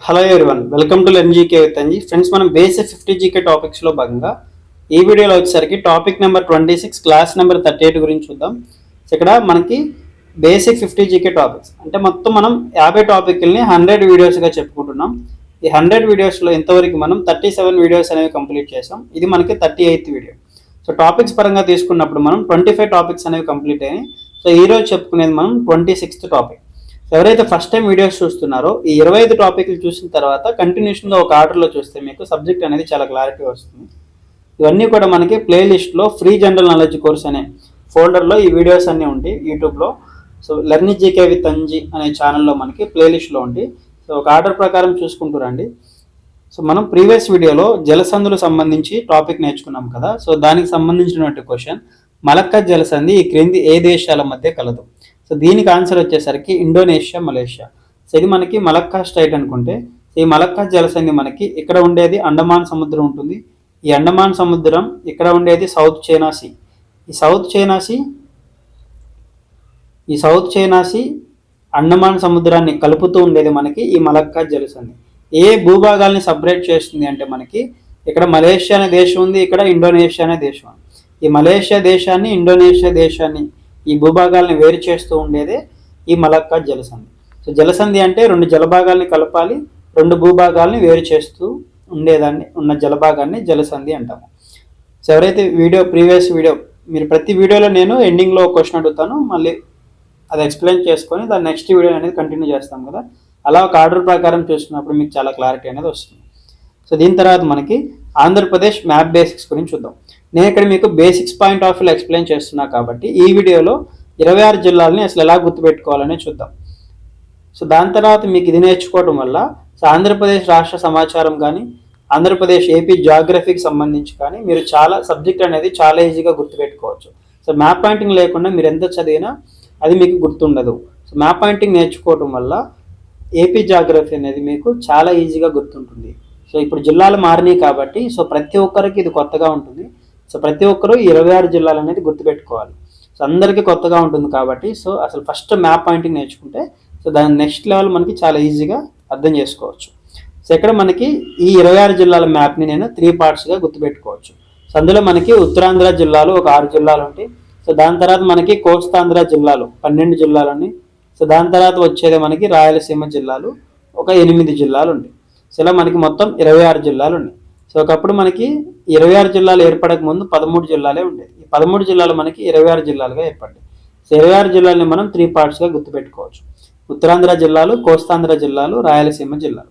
Hello everyone welcome to NGK with Anji friends మనం basic fifty GK టాపిక్స్లో భాగంగా ఈ వీడియోలో వచ్చేసరికి topic number twenty six class number thirty eight గురించి చూద్దాం. ఇక్కడ మనకి బేసిక్ ఫిఫ్టీ జీకే టాపిక్స్ అంటే మొత్తం మనం యాభై టాపిక్ని హండ్రెడ్ వీడియోస్గా చెప్పుకుంటున్నాం. ఈ హండ్రెడ్ వీడియోస్లో ఇంతవరకు మనం థర్టీ సెవెన్ వీడియోస్ అనేవి కంప్లీట్ చేసాం ఇది మనకి thirty eighth video so topics పరంగా తీసుకున్నప్పుడు మనం ట్వంటీ ఫైవ్ టాపిక్స్ అనేవి కంప్లీట్ అయ్యాయి సో ఈ రోజు చెప్పుకునేది మనం ట్వంటీ సిక్స్త్ టాపిక్ ఎవరైతే ఫస్ట్ టైం వీడియోస్ చూస్తున్నారో ఈ ఇరవై ఐదు టాపిక్లు చూసిన తర్వాత కంటిన్యూషన్గా ఒక ఆర్డర్లో చూస్తే మీకు సబ్జెక్ట్ అనేది చాలా క్లారిటీ వస్తుంది. ఇవన్నీ కూడా మనకి ప్లేలిస్ట్లో ఫ్రీ జనరల్ నాలెడ్జ్ కోర్స్ అనే ఫోల్డర్లో ఈ వీడియోస్ అన్నీ ఉంటాయి యూట్యూబ్లో so learn GK with Anji అనే ఛానల్లో మనకి ప్లేలిస్ట్లో ఉంటాయి. సో ఒక ఆర్డర్ ప్రకారం చూసుకుంటూ రండి. సో మనం ప్రీవియస్ వీడియోలో జలసంధులు సంబంధించి టాపిక్ నేర్చుకున్నాం కదా. సో దానికి సంబంధించినటువంటి క్వశ్చన్ మలక్క జలసంధి ఈ క్రింది ఏ దేశాల మధ్య కలదు? సో దీనికి ఆన్సర్ వచ్చేసరికి ఇండోనేషియా మలేషియా. సో ఇది మనకి మలక్కా స్ట్రైట్ అనుకుంటే ఈ మలక్కా జలసంధి మనకి ఇక్కడ ఉండేది అండమాన్ సముద్రం ఉంటుంది. ఈ అండమాన్ సముద్రం ఇక్కడ ఉండేది సౌత్ చైనా సీ. ఈ సౌత్ చైనా సీ ఈ సౌత్ చైనా సీ అండమాన్ సముద్రాన్ని కలుపుతూ ఉండేది మనకి ఈ మలక్కా జలసంధి. ఏ భూభాగాల్ని సపరేట్ చేస్తుంది అంటే మనకి ఇక్కడ మలేషియా అనే దేశం ఉంది ఇక్కడ ఇండోనేషియా అనే దేశం ఈ మలేషియా దేశాన్ని ఇండోనేషియా దేశాన్ని ఈ భూభాగాల్ని వేరు చేస్తూ ఉండేదే ఈ మలక్కా జలసంధి. సో జలసంధి అంటే రెండు జలభాగాల్ని కలపాలి రెండు భూభాగాల్ని వేరు చేస్తూ ఉండేదాన్ని ఉన్న జలభాగాన్ని జలసంధి అంటాము. సో ఎవరైతే వీడియో ప్రీవియస్ వీడియో మీరు ప్రతి వీడియోలో నేను ఎండింగ్లో క్వశ్చన్ అడుగుతాను మళ్ళీ అది ఎక్స్ప్లెయిన్ చేసుకొని దాని నెక్స్ట్ వీడియో అనేది కంటిన్యూ చేస్తాం కదా. అలా ఒక ఆర్డర్ ప్రకారం చూసుకున్నప్పుడు మీకు చాలా క్లారిటీ అనేది వస్తుంది. సో దీని తర్వాత మనకి ఆంధ్రప్రదేశ్ మ్యాప్ బేసిక్స్ గురించి చూద్దాం. నేను ఇక్కడ మీకు బేసిక్స్ పాయింట్ ఆఫ్ వ్యూలో ఎక్స్ప్లెయిన్ చేస్తున్నా కాబట్టి ఈ వీడియోలో ఇరవై ఆరు జిల్లాలని అసలు ఎలా గుర్తుపెట్టుకోవాలని చూద్దాం. సో దాని తర్వాత మీకు ఇది నేర్చుకోవడం వల్ల సో ఆంధ్రప్రదేశ్ రాష్ట్ర సమాచారం కానీ ఆంధ్రప్రదేశ్ ఏపీ జాగ్రఫీకి సంబంధించి కానీ మీరు చాలా సబ్జెక్ట్ అనేది చాలా ఈజీగా గుర్తుపెట్టుకోవచ్చు. సో మ్యాప్ పాయింటింగ్ లేకుండా మీరు ఎంత చదివినా అది మీకు గుర్తుండదు. సో మ్యాప్ పాయింటింగ్ నేర్చుకోవడం వల్ల ఏపీ జాగ్రఫీ అనేది మీకు చాలా ఈజీగా గుర్తుంటుంది. సో ఇప్పుడు జిల్లాలు మారినాయి కాబట్టి సో ప్రతి ఒక్కరికి ఇది కొత్తగా ఉంటుంది. సో ప్రతి ఒక్కరూ ఇరవై ఆరు జిల్లాలు అనేది గుర్తుపెట్టుకోవాలి. సో అందరికీ కొత్తగా ఉంటుంది కాబట్టి సో అసలు ఫస్ట్ మ్యాప్ పాయింటింగ్ నేర్చుకుంటే సో దాని నెక్స్ట్ లెవెల్ మనకి చాలా ఈజీగా అర్థం చేసుకోవచ్చు. సో ఇక్కడ మనకి ఈ ఇరవై ఆరు జిల్లాల మ్యాప్ని నేను త్రీ పార్ట్స్గా గుర్తుపెట్టుకోవచ్చు. సో అందులో మనకి ఉత్తరాంధ్ర జిల్లాలు ఒక ఆరు జిల్లాలు ఉంటాయి. సో దాని తర్వాత మనకి కోస్తాంధ్ర జిల్లాలు పన్నెండు జిల్లాలు ఉన్నాయి. సో దాని తర్వాత వచ్చేది మనకి రాయలసీమ జిల్లాలు ఒక ఎనిమిది జిల్లాలు ఉంటాయి. సో ఇలా మనకి మొత్తం ఇరవై ఆరు జిల్లాలు ఉన్నాయి. సో ఒకప్పుడు మనకి ఇరవై ఆరు జిల్లాలు ఏర్పడక ముందు పదమూడు జిల్లాలే ఉండేది ఈ పదమూడు జిల్లాలు మనకి ఇరవై ఆరు జిల్లాలుగా ఏర్పడ్డాయి. సో ఇరవై ఆరు జిల్లాలని మనం త్రీ పార్ట్స్గా గుర్తుపెట్టుకోవచ్చు. ఉత్తరాంధ్ర జిల్లాలు కోస్తాంధ్ర జిల్లాలు రాయలసీమ జిల్లాలు.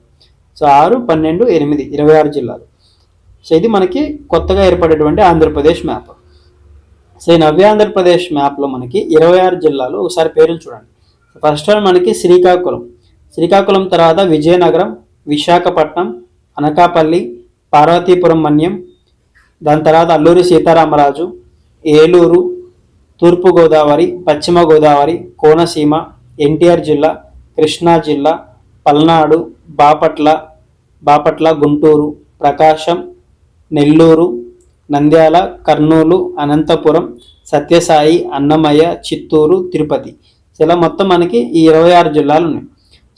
సో ఆరు పన్నెండు ఎనిమిది ఇరవై ఆరు జిల్లాలు. సో ఇది మనకి కొత్తగా ఏర్పడేటువంటి ఆంధ్రప్రదేశ్ మ్యాప్ సో ఈ నవ్య ఆంధ్రప్రదేశ్ మ్యాప్లో మనకి ఇరవై ఆరు జిల్లాలు ఒకసారి పేర్లు చూడండి. ఫస్ట్ వన్ మనకి శ్రీకాకుళం. శ్రీకాకుళం తర్వాత విజయనగరం విశాఖపట్నం అనకాపల్లి పార్వతీపురం మన్యం దాని తర్వాత అల్లూరి సీతారామరాజు ఏలూరు తూర్పుగోదావరి పశ్చిమ గోదావరి కోనసీమ ఎన్టీఆర్ జిల్లా కృష్ణా జిల్లా పల్నాడు బాపట్ల బాపట్ల గుంటూరు ప్రకాశం నెల్లూరు నంద్యాల కర్నూలు అనంతపురం సత్యసాయి అన్నమయ్య చిత్తూరు తిరుపతి. ఇలా మొత్తం మనకి ఈ ఇరవై ఆరు జిల్లాలు ఉన్నాయి.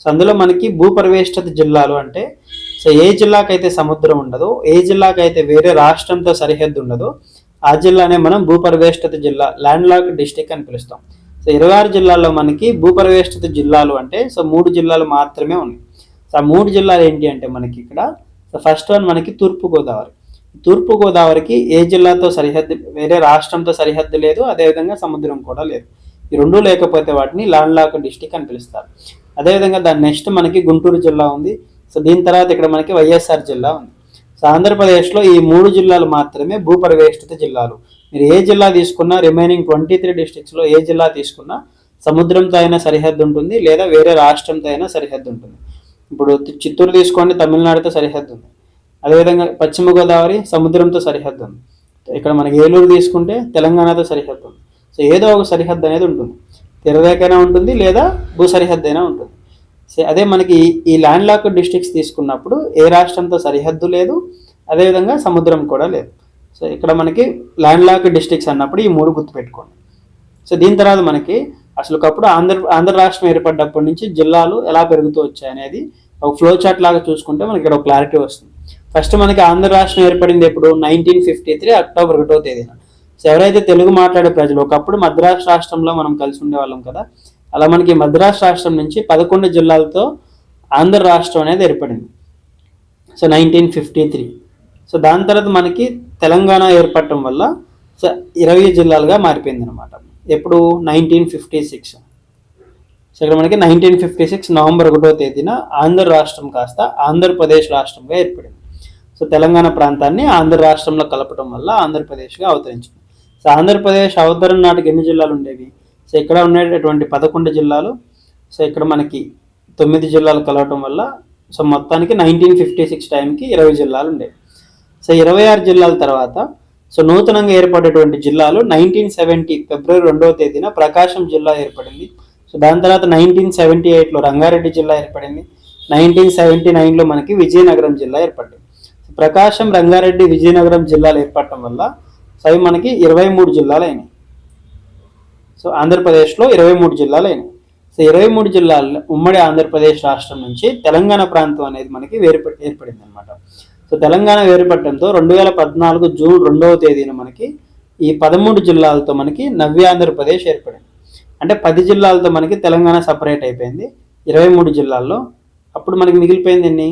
సో అందులో మనకి భూపరివేష్టత జిల్లాలు అంటే సో ఏ జిల్లాకైతే సముద్రం ఉండదో ఏ జిల్లాకైతే వేరే రాష్ట్రంతో సరిహద్దు ఉండదో ఆ జిల్లానే మనం భూపరివేష్టిత జిల్లా ల్యాండ్ లాక్ డిస్టిక్ అని పిలుస్తాం. సో ఇరవై ఆరు జిల్లాల్లో మనకి భూపరివేష్టిత జిల్లాలు అంటే సో మూడు జిల్లాలు మాత్రమే ఉన్నాయి. సో ఆ మూడు జిల్లాలు ఏంటి అంటే మనకి ఇక్కడ సో ఫస్ట్ వన్ మనకి తూర్పుగోదావరి. తూర్పుగోదావరికి ఏ జిల్లాతో సరిహద్దు వేరే రాష్ట్రంతో సరిహద్దు లేదు అదేవిధంగా సముద్రం కూడా లేదు. ఈ రెండు లేకపోతే వాటిని ల్యాండ్ లాక్ డిస్టిక్ అని పిలుస్తారు. అదేవిధంగా దాని నెక్స్ట్ మనకి గుంటూరు జిల్లా ఉంది. సో దీని తర్వాత ఇక్కడ మనకి వైఎస్ఆర్ జిల్లా ఉంది. సో ఆంధ్రప్రదేశ్లో ఈ మూడు జిల్లాలు మాత్రమే భూపరివేష్టిత జిల్లాలు. మీరు ఏ జిల్లా తీసుకున్నా రిమైనింగ్ ట్వంటీ త్రీ డిస్టిక్స్లో ఏ జిల్లా తీసుకున్నా సముద్రంతో అయినా సరిహద్దు ఉంటుంది లేదా వేరే రాష్ట్రంతో అయినా సరిహద్దు ఉంటుంది. ఇప్పుడు చిత్తూరు తీసుకోండి తమిళనాడుతో సరిహద్దు ఉంది. అదేవిధంగా పశ్చిమ గోదావరి సముద్రంతో సరిహద్దు ఉంది. ఇక్కడ మనకి ఏలూరు తీసుకుంటే తెలంగాణతో సరిహద్దు ఉంది. సో ఏదో ఒక సరిహద్దు అనేది ఉంటుంది. తెరవేకైనా ఉంటుంది లేదా భూ సరిహద్దు అయినా ఉంటుంది. అదే మనకి ఈ- ల్యాండ్ లాక్ డిస్ట్రిక్ట్స్ తీసుకున్నప్పుడు ఏ రాష్ట్రంతో సరిహద్దు లేదు అదేవిధంగా సముద్రం కూడా లేదు. సో ఇక్కడ మనకి ల్యాండ్ లాక్ డిస్ట్రిక్ట్స్ అన్నప్పుడు ఈ మూడు గుర్తుపెట్టుకోండి. సో దీని తర్వాత మనకి అసలు ఒకప్పుడు ఆంధ్ర ఆంధ్ర రాష్ట్రం ఏర్పడ్డప్పటి నుంచి జిల్లాలు ఎలా పెరుగుతూ వచ్చాయి అనేది ఒక ఫ్లో చార్ట్ లాగా చూసుకుంటే మనకి ఇక్కడ ఒక క్లారిటీ వస్తుంది. ఫస్ట్ మనకి ఆంధ్ర రాష్ట్రం ఏర్పడింది ఎప్పుడు? నైన్టీన్ ఫిఫ్టీ త్రీ అక్టోబర్ ఒకటో తేదీన. సో ఎవరైతే తెలుగు మాట్లాడే ప్రజలు ఒకప్పుడు మద్రాసు రాష్ట్రంలో మనం కలిసి ఉండేవాళ్ళం కదా అలా మనకి మద్రాస్ రాష్ట్రం నుంచి పదకొండు జిల్లాలతో ఆంధ్ర రాష్ట్రం అనేది ఏర్పడింది. So nineteen fifty three. So దాని తర్వాత మనకి తెలంగాణ ఏర్పడటం వల్ల సో ఇరవై జిల్లాలుగా మారిపోయింది అనమాట ఎప్పుడు? Nineteen fifty six. సో ఇక్కడ మనకి నైన్టీన్ ఫిఫ్టీ సిక్స్ నవంబర్ ఒకటో తేదీన ఆంధ్ర రాష్ట్రం కాస్త ఆంధ్రప్రదేశ్ రాష్ట్రంగా ఏర్పడింది. సో తెలంగాణ ప్రాంతాన్ని ఆంధ్ర రాష్ట్రంలో కలపడం వల్ల ఆంధ్రప్రదేశ్గా అవతరించింది. సో ఆంధ్రప్రదేశ్ అవతరణ నాటికి ఎన్ని జిల్లాలు ఉండేవి? సో ఇక్కడ ఉండేటటువంటి పదకొండు జిల్లాలు. సో ఇక్కడ మనకి తొమ్మిది జిల్లాలు కలవటం వల్ల సో మొత్తానికి నైన్టీన్ ఫిఫ్టీ సిక్స్ టైంకి ఇరవై జిల్లాలు ఉండేవి సో ఇరవై ఆరు జిల్లాల తర్వాత సో నూతనంగా ఏర్పడేటువంటి జిల్లాలు నైన్టీన్ సెవెంటీ ఫిబ్రవరి రెండవ తేదీన ప్రకాశం జిల్లా ఏర్పడింది. సో దాని తర్వాత నైన్టీన్ సెవెంటీ ఎయిట్లో రంగారెడ్డి జిల్లా ఏర్పడింది. నైన్టీన్ సెవెంటీ నైన్లో మనకి విజయనగరం జిల్లా ఏర్పడింది. ప్రకాశం రంగారెడ్డి విజయనగరం జిల్లాలు ఏర్పడటం వల్ల సో అవి మనకి ఇరవై మూడు జిల్లాలు అయినాయి. సో ఆంధ్రప్రదేశ్లో ఇరవై మూడు జిల్లాలు అయినాయి సో ఇరవై మూడు జిల్లాల్లో ఉమ్మడి ఆంధ్రప్రదేశ్ రాష్ట్రం నుంచి తెలంగాణ ప్రాంతం అనేది మనకి వేరుపడి ఏర్పడింది అనమాట సో తెలంగాణ వేరుపడటంతో రెండు వేల పద్నాలుగు జూన్ రెండవ తేదీన మనకి ఈ పదమూడు జిల్లాలతో మనకి నవ్య ఆంధ్రప్రదేశ్ ఏర్పడింది. అంటే పది జిల్లాలతో మనకి తెలంగాణ సపరేట్ అయిపోయింది. ఇరవై మూడు జిల్లాల్లో అప్పుడు మనకి మిగిలిపోయింది ఎన్ని?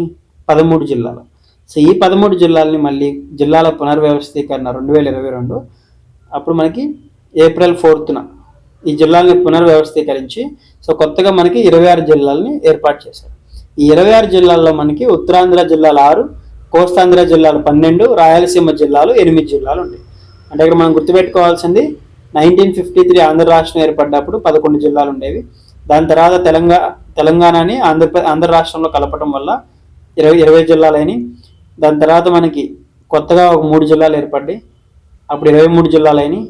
పదమూడు జిల్లాలు. సో ఈ పదమూడు జిల్లాలని మళ్ళీ జిల్లాల పునర్వ్యవస్థీకరణ రెండు వేల ఇరవై రెండు. అప్పుడు మనకి ఏప్రిల్ ఫోర్త్న ఈ జిల్లాలని పునర్వ్యవస్థీకరించి సో కొత్తగా మనకి ఇరవై ఆరు జిల్లాలని ఏర్పాటు చేశారు. ఈ ఇరవై ఆరు జిల్లాల్లో మనకి ఉత్తరాంధ్ర జిల్లాలు ఆరు కోస్తాంధ్ర జిల్లాలు పన్నెండు రాయలసీమ జిల్లాలు ఎనిమిది జిల్లాలు ఉన్నాయి. అంటే ఇక్కడ మనం గుర్తుపెట్టుకోవాల్సింది నైన్టీన్ ఫిఫ్టీ త్రీ ఆంధ్ర రాష్ట్రం ఏర్పడ్డప్పుడు పదకొండు జిల్లాలు ఉండేవి. దాని తర్వాత తెలంగాణ తెలంగాణని ఆంధ్రప్రదేశ్ ఆంధ్ర రాష్ట్రంలో కలపడం వల్ల ఇరవై ఇరవై జిల్లాలని దాని తర్వాత మనకి కొత్తగా ఒక మూడు జిల్లాలు ఏర్పడ్డాయి. అప్పుడు ఇరవై మూడు జిల్లాలైనవి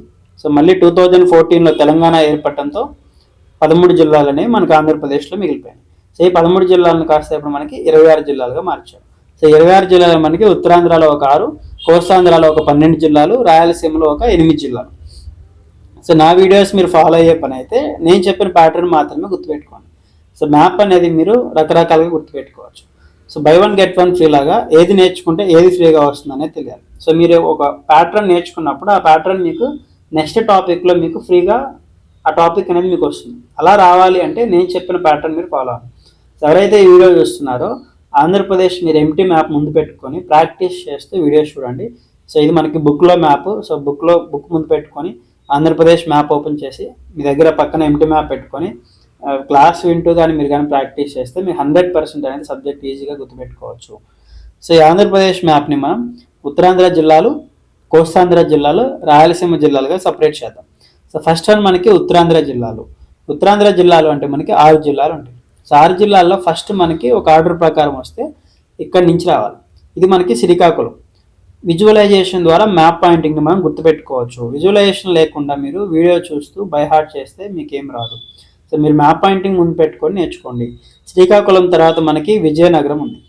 సో మళ్ళీ టూ థౌజండ్ ఫోర్టీన్లో తెలంగాణ ఏర్పడటంతో పదమూడు జిల్లాలనే మనకి ఆంధ్రప్రదేశ్లో మిగిలిపోయాయి సో ఈ పదమూడు జిల్లాలను కాస్త ఇప్పుడు మనకి ఇరవై ఆరు జిల్లాలుగా మార్చారు. సో ఇరవై ఆరు జిల్లాలు మనకి ఉత్తరాంధ్రలో ఒక ఆరు కోస్తాంధ్రలో ఒక పన్నెండు జిల్లాలు రాయలసీమలో ఒక ఎనిమిది జిల్లాలు. సో నా వీడియోస్ మీరు ఫాలో అయ్యే పని అయితే నేను చెప్పిన ప్యాటర్న్ మాత్రమే గుర్తుపెట్టుకోండి. సో మ్యాప్ అనేది మీరు రకరకాలుగా గుర్తుపెట్టుకోవచ్చు. So buy one get one free లాగా ఏది నేర్చుకుంటే ఏది ఫ్రీగా వస్తుందనేది తెలియాలి. సో మీరు ఒక ప్యాటర్న్ నేర్చుకున్నప్పుడు ఆ ప్యాటర్న్ మీకు నెక్స్ట్ టాపిక్లో మీకు ఫ్రీగా ఆ టాపిక్ అనేది మీకు వస్తుంది. అలా రావాలి అంటే నేను చెప్పిన ప్యాటర్న్ మీరు ఫాలో అవ్వాలి. ఎవరైతే ఈ వీడియో చూస్తున్నారో ఆంధ్రప్రదేశ్ మీరు ఎంటీ మ్యాప్ ముందు పెట్టుకొని ప్రాక్టీస్ చేస్తూ వీడియోస్ చూడండి. సో ఇది మనకి బుక్లో మ్యాప్ సో బుక్లో బుక్ ముందు పెట్టుకొని ఆంధ్రప్రదేశ్ మ్యాప్ ఓపెన్ చేసి మీ దగ్గర పక్కన ఎంటీ మ్యాప్ పెట్టుకొని క్లాస్ వింటూ కానీ మీరు కానీ ప్రాక్టీస్ చేస్తే మీరు హండ్రెడ్ పర్సెంట్ అనేది సబ్జెక్ట్ ఈజీగా గుర్తుపెట్టుకోవచ్చు. సో ఈ ఆంధ్రప్రదేశ్ మ్యాప్ని మనం ఉత్తరాంధ్ర జిల్లాలు కోస్తాంధ్ర జిల్లాలు రాయలసీమ జిల్లాలుగా సపరేట్ చేద్దాం. సో ఫస్ట్ వన్ మనకి ఉత్తరాంధ్ర జిల్లాలు. ఉత్తరాంధ్ర జిల్లాలు అంటే మనకి ఆరు జిల్లాలు ఉంటాయి. సో ఆరు జిల్లాల్లో ఫస్ట్ మనకి ఒక ఆర్డర్ ప్రకారం వస్తే ఇక్కడి నుంచి రావాలి. ఇది మనకి శ్రీకాకుళం. విజువలైజేషన్ ద్వారా మ్యాప్ పాయింటింగ్ని మనం గుర్తుపెట్టుకోవచ్చు. విజువలైజేషన్ లేకుండా మీరు వీడియో చూస్తూ బై హార్ట్ చేస్తే మీకు ఏం రాదు. సో మీరు మ్యాప్ పాయింటింగ్ ముందు పెట్టుకొని నేర్చుకోండి. శ్రీకాకుళం తర్వాత మనకి విజయనగరం ఉంది.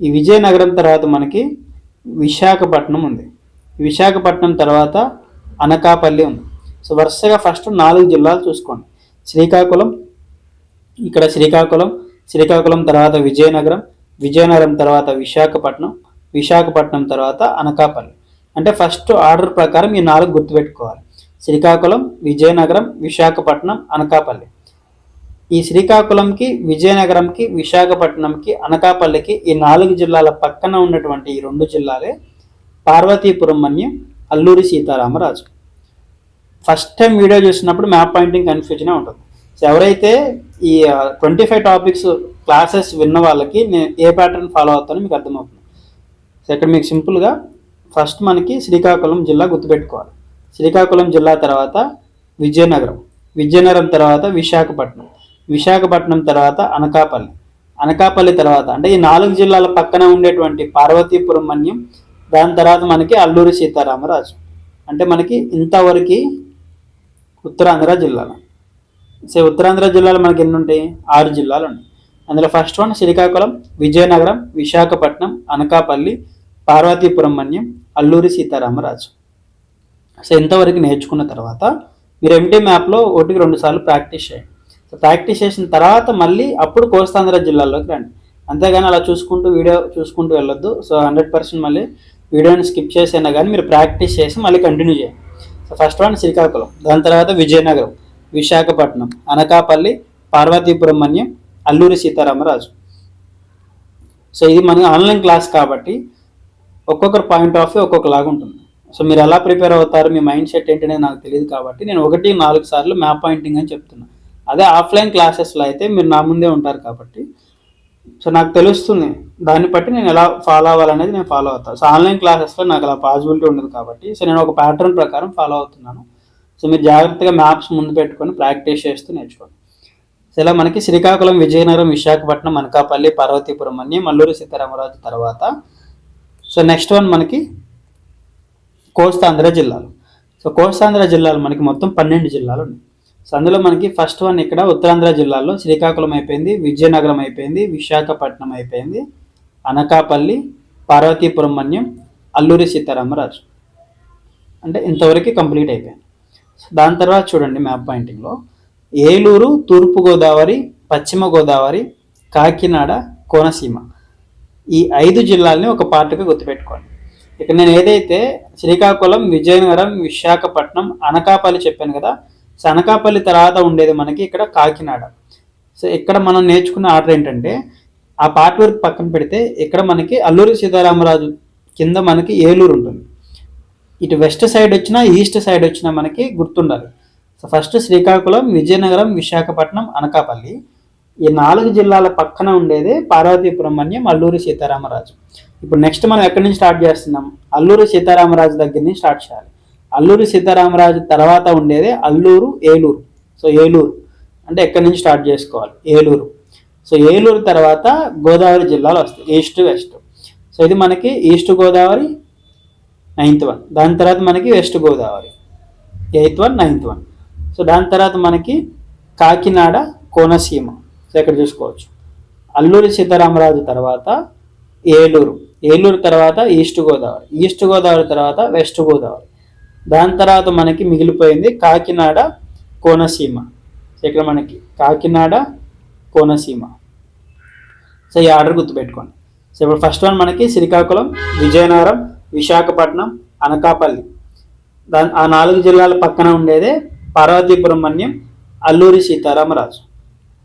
ఈ విజయనగరం తర్వాత మనకి విశాఖపట్నం ఉంది. విశాఖపట్నం తర్వాత అనకాపల్లి ఉంది. సో వరుసగా ఫస్ట్ నాలుగు జిల్లాలు చూసుకోండి. శ్రీకాకుళం ఇక్కడ శ్రీకాకుళం శ్రీకాకుళం తర్వాత విజయనగరం విజయనగరం తర్వాత విశాఖపట్నం విశాఖపట్నం తర్వాత అనకాపల్లి. అంటే ఫస్ట్ ఆర్డర్ ప్రకారం ఈ నాలుగు గుర్తుపెట్టుకోవాలి. శ్రీకాకుళం విజయనగరం విశాఖపట్నం అనకాపల్లి. ఈ శ్రీకాకుళంకి విజయనగరంకి విశాఖపట్నంకి అనకాపల్లికి ఈ నాలుగు జిల్లాల పక్కన ఉన్నటువంటి ఈ రెండు జిల్లాలే Parvathipuram Manyam Alluri Sitaramaraju. First time video చూసినప్పుడు మ్యాప్ పాయింటింగ్ కన్ఫ్యూజనే ఉంటుంది. సో ఎవరైతే ఈ ట్వంటీ ఫైవ్ టాపిక్స్ క్లాసెస్ విన్న వాళ్ళకి నేను ఏ ప్యాటర్న్ ఫాలో అవుతానో మీకు అర్థమవుతుంది. సో ఇక్కడ మీకు సింపుల్గా ఫస్ట్ మనకి శ్రీకాకుళం జిల్లా గుర్తుపెట్టుకోవాలి. శ్రీకాకుళం జిల్లా తర్వాత విజయనగరం విజయనగరం తర్వాత విశాఖపట్నం విశాఖపట్నం తర్వాత అనకాపల్లి అనకాపల్లి తర్వాత అంటే ఈ నాలుగు జిల్లాల పక్కన ఉండేటువంటి పార్వతీపురం మన్యం దాని తర్వాత మనకి అల్లూరి సీతారామరాజు. అంటే మనకి ఇంతవరకు ఉత్తరాంధ్ర జిల్లాలో. సో ఉత్తరాంధ్ర జిల్లాలో మనకి ఎన్ని ఉంటాయి? ఆరు జిల్లాలు ఉన్నాయి. అందులో first one Srikakulam Vizianagaram Visakhapatnam Anakapalli Parvathipuram Manyam Alluri Sitaramaraju. So ఇంతవరకు నేర్చుకున్న తర్వాత మీరు ఎంటీ మ్యాప్లో ఒకటికి రెండు సార్లు ప్రాక్టీస్ చేయండి. సో ప్రాక్టీస్ చేసిన తర్వాత మళ్ళీ అప్పుడు కోస్తాంధ్ర జిల్లాలోకి రండి. అంతేగాని అలా చూసుకుంటూ వీడియో చూసుకుంటూ వెళ్ళొద్దు. సో హండ్రెడ్ పర్సెంట్ మళ్ళీ వీడియోని స్కిప్ చేసైనా కానీ మీరు ప్రాక్టీస్ చేసి మళ్ళీ కంటిన్యూ చేయండి. సో ఫస్ట్ వన్ శ్రీకాకుళం దాని తర్వాత విజయనగరం విశాఖపట్నం అనకాపల్లి పార్వతీపురం మన్యం అల్లూరి సీతారామరాజు. సో ఇది మన ఆన్లైన్ క్లాస్ కాబట్టి ఒక్కొక్కరు పాయింట్ ఆఫ్ వ్యూ ఒక్కొక్కలాగా ఉంటుంది. సో మీరు ఎలా ప్రిపేర్ అవుతారు మీ మైండ్ సెట్ ఏంటనేది నాకు తెలియదు కాబట్టి నేను ఒకటి నాలుగు సార్లు మ్యాప్ పాయింటింగ్ అని చెప్తున్నాను అదే ఆఫ్లైన్ క్లాసెస్లో అయితే మీరు నా ముందే ఉంటారు కాబట్టి సో నాకు తెలుస్తుంది. దాన్ని బట్టి నేను ఎలా ఫాలో అవ్వాలనేది నేను ఫాలో అవుతాను సో ఆన్లైన్ క్లాసెస్లో నాకు అలా పాసిబిలిటీ ఉండదు కాబట్టి సో నేను ఒక ప్యాటర్న్ ప్రకారం ఫాలో అవుతున్నాను. సో మీరు జాగ్రత్తగా మ్యాప్స్ ముందు పెట్టుకొని ప్రాక్టీస్ చేస్తూ నేర్చుకోండి. సో ఇలా మనకి శ్రీకాకుళం విజయనగరం విశాఖపట్నం అనకాపల్లి పార్వతీపురం అన్ని మల్లూరు సీతారామరాజు తర్వాత సో నెక్స్ట్ వన్ మనకి కోస్తాంధ్ర జిల్లాలు. సో కోస్తాంధ్ర జిల్లాలు మనకి మొత్తం పన్నెండు జిల్లాలు ఉన్నాయి. సో అందులో మనకి ఫస్ట్ వన్ ఇక్కడ ఉత్తరాంధ్ర జిల్లాలో శ్రీకాకుళం అయిపోయింది విజయనగరం అయిపోయింది విశాఖపట్నం అయిపోయింది అనకాపల్లి పార్వతీపురం మన్యం అల్లూరి సీతారామరాజు. అంటే ఇంతవరకు కంప్లీట్ అయిపోయింది. దాని తర్వాత చూడండి మ్యాప్ పాయింటింగ్లో ఏలూరు తూర్పుగోదావరి పశ్చిమ గోదావరి కాకినాడ కోనసీమ. ఈ ఐదు జిల్లాలని ఒక పార్ట్గా గుర్తుపెట్టుకోండి. ఇక్కడ నేను ఏదైతే శ్రీకాకుళం విజయనగరం విశాఖపట్నం అనకాపల్లి చెప్పాను కదా సో అనకాపల్లి తర్వాత ఉండేది మనకి ఇక్కడ కాకినాడ. సో ఇక్కడ మనం నేర్చుకున్న ఆర్డర్ ఏంటంటే ఆ పార్ట్ వర్క్ పక్కన పెడితే ఇక్కడ మనకి అల్లూరి సీతారామరాజు కింద మనకి ఏలూరు ఉంటుంది. ఇటు వెస్ట్ సైడ్ వచ్చినా ఈస్ట్ సైడ్ వచ్చినా మనకి గుర్తుండాలి. So first Srikakulam Vizianagaram Visakhapatnam Anakapalli. ఈ నాలుగు జిల్లాల పక్కన ఉండేది పార్వతీపురమణ్యం అల్లూరి సీతారామరాజు. ఇప్పుడు నెక్స్ట్ మనం ఎక్కడి నుంచి స్టార్ట్ చేస్తున్నాం? అల్లూరి సీతారామరాజు దగ్గర నుంచి స్టార్ట్ చేయాలి. అల్లూరి సీతారామరాజు తర్వాత ఉండేది అల్లూరు ఏలూరు. సో ఏలూరు. అంటే ఎక్కడి నుంచి స్టార్ట్ చేసుకోవాలి? ఏలూరు. సో ఏలూరు తర్వాత గోదావరి జిల్లాలు వస్తాయి. East west. సో ఇది మనకి ఈస్ట్ గోదావరి నైన్త్ వన్. దాని తర్వాత మనకి West Godavari. Eighth one ninth one. So దాని తర్వాత మనకి కాకినాడ కోనసీమ. సో ఇక్కడ చూసుకోవచ్చు. అల్లూరి సీతారామరాజు తర్వాత ఏలూరు. ఏలూరు తర్వాత ఈస్ట్ గోదావరి. ఈస్ట్ గోదావరి తర్వాత వెస్ట్ గోదావరి. దాని తర్వాత మనకి మిగిలిపోయింది కాకినాడ కోనసీమ. ఇక్కడ మనకి కాకినాడ కోనసీమ. సో ఈ ఆర్డర్ గుర్తుపెట్టుకోండి. సో ఇప్పుడు ఫస్ట్ వన్ మనకి శ్రీకాకుళం విజయనగరం విశాఖపట్నం అనకాపల్లి. దాని ఆ నాలుగు జిల్లాల పక్కన ఉండేదే పార్వతీపురమణ్యం అల్లూరి సీతారామరాజు.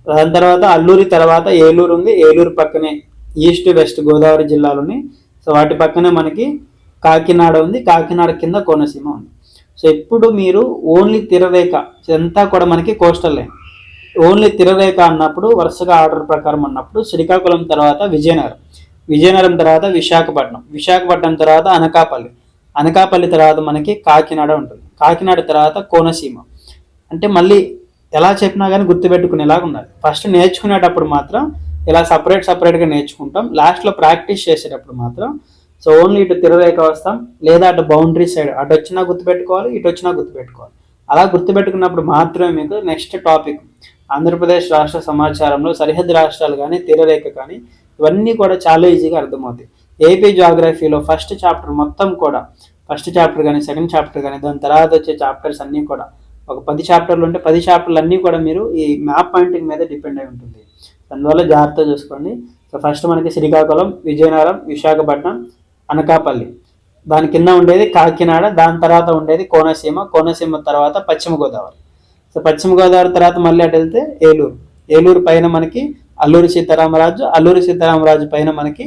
దాని తర్వాత అల్లూరి తర్వాత ఏలూరు ఉంది. ఏలూరు పక్కనే ఈస్ట్ వెస్ట్ గోదావరి జిల్లాలోని సో వాటి పక్కనే మనకి కాకినాడ ఉంది కాకినాడ కింద కోనసీమ ఉంది. సో ఇప్పుడు మీరు ఓన్లీ తిరరేఖ ఇదంతా కూడా మనకి కోస్టల్ లైన్ ఓన్లీ తిరరేఖ అన్నప్పుడు వరుసగా ఆర్డర్ ప్రకారం అన్నప్పుడు శ్రీకాకుళం తర్వాత విజయనగరం. విజయనగరం తర్వాత విశాఖపట్నం. విశాఖపట్నం తర్వాత అనకాపల్లి. అనకాపల్లి తర్వాత మనకి కాకినాడ ఉంటుంది. కాకినాడ తర్వాత కోనసీమ. అంటే మళ్ళీ ఎలా చెప్పినా కానీ గుర్తుపెట్టుకునేలాగా ఉండాలి. ఫస్ట్ నేర్చుకునేటప్పుడు మాత్రం ఇలా సపరేట్ సపరేట్గా నేర్చుకుంటాం. లాస్ట్లో ప్రాక్టీస్ చేసేటప్పుడు మాత్రం సో ఓన్లీ ఇటు తిరరేఖ వస్తాం. లేదా అటు బౌండరీ సైడ్ అటు వచ్చినా గుర్తుపెట్టుకోవాలి ఇటు వచ్చినా గుర్తుపెట్టుకోవాలి. అలా గుర్తుపెట్టుకున్నప్పుడు మాత్రమే మీకు నెక్స్ట్ టాపిక్ ఆంధ్రప్రదేశ్ రాష్ట్ర సమాచారంలో సరిహద్దు రాష్ట్రాలు కానీ తీరరేఖ కానీ ఇవన్నీ కూడా చాలా ఈజీగా అర్థమవుతాయి. ఏపీ జాగ్రఫీలో ఫస్ట్ చాప్టర్ మొత్తం కూడా ఫస్ట్ చాప్టర్ కానీ సెకండ్ చాప్టర్ కానీ దాని తర్వాత వచ్చే చాప్టర్స్ అన్నీ కూడా ఒక పది చాప్టర్లు ఉంటే పది చాప్టర్లు అన్నీ కూడా మీరు ఈ మ్యాప్ పాయింటింగ్ మీద డిపెండ్ అయి ఉంటుంది. అందువల్ల జాగ్రత్త చూసుకోండి. సో ఫస్ట్ మనకి శ్రీకాకుళం విజయనగరం విశాఖపట్నం అనకాపల్లి. దాని కింద ఉండేది కాకినాడ దాని తర్వాత ఉండేది కోనసీమ కోనసీమ తర్వాత పశ్చిమ గోదావరి. సో పశ్చిమ గోదావరి తర్వాత మళ్ళీ అటు వెళ్తే ఏలూరు. ఏలూరు పైన మనకి అల్లూరి సీతారామరాజు అల్లూరి సీతారామరాజు పైన మనకి